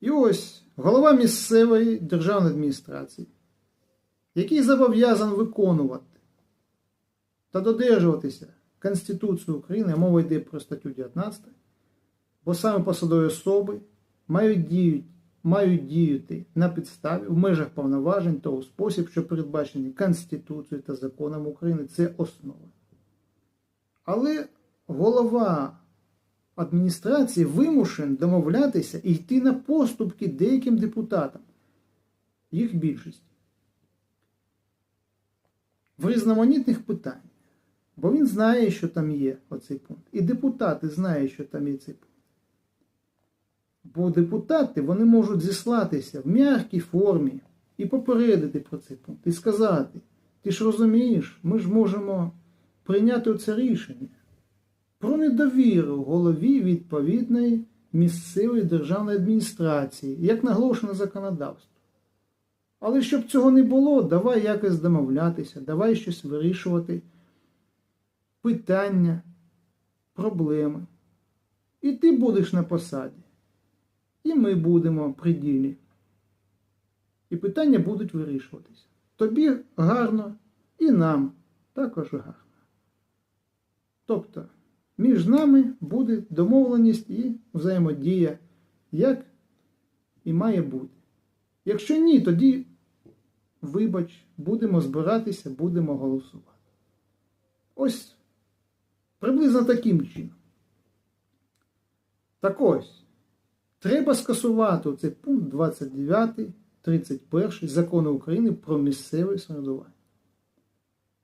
І ось голова місцевої державної адміністрації, який зобов'язаний виконувати та додержуватися Конституції України, мова йде про статтю 19, бо саме посадові особи мають діяти, мають діяти на підставі в межах повноважень того спосіб, що передбачені Конституцією та законом України. Це основа. Але голова адміністрації вимушен домовлятися і йти на поступки деяким депутатам, їх більшість. В різноманітних питаннях. Бо він знає, що там є оцей пункт. І депутати знають, що там є цей пункт. Бо депутати вони можуть зіслатися в м'якій формі і попередити про цей пункт, і сказати: ти ж розумієш, ми ж можемо прийняти оце рішення про недовіру голові відповідної місцевої державної адміністрації, як наголошено законодавство. Але щоб цього не було, давай якось домовлятися, давай щось вирішувати, питання, проблеми. І ти будеш на посаді. І ми будемо при ділі. І питання будуть вирішуватися. Тобі гарно, і нам також гарно. Тобто, між нами буде домовленість і взаємодія, як і має бути. Якщо ні, тоді, вибач, будемо збиратися, будемо голосувати. Ось приблизно таким чином. Так ось, треба скасувати цей пункт 29, 31 закону України про місцеве самоврядування.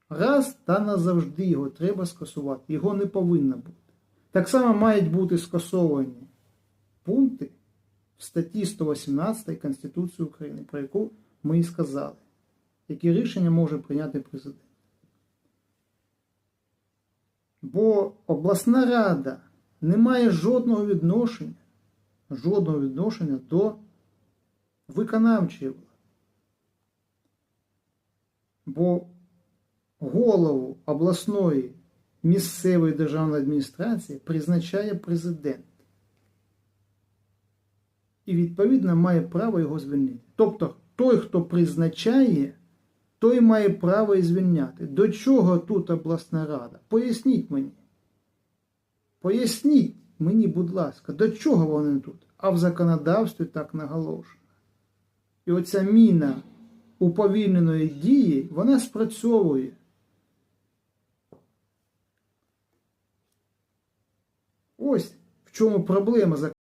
Раз та назавжди його треба скасувати. Його не повинно бути. Так само мають бути скасовані пункти в статті 118 Конституції України, про яку ми і сказали, які рішення може прийняти президент. Бо обласна рада не має жодного відношення, жодного відношення до виконавчої влади. Бо голову обласної місцевої державної адміністрації призначає президент. І відповідно має право його звільнити. Тобто той, хто призначає, той має право і звільняти. До чого тут обласна рада? Поясніть мені. Поясніть мені, будь ласка, до чого вони тут? А в законодавстві так наголошено. І оця міна уповільненої дії, вона спрацьовує. Ось в чому проблема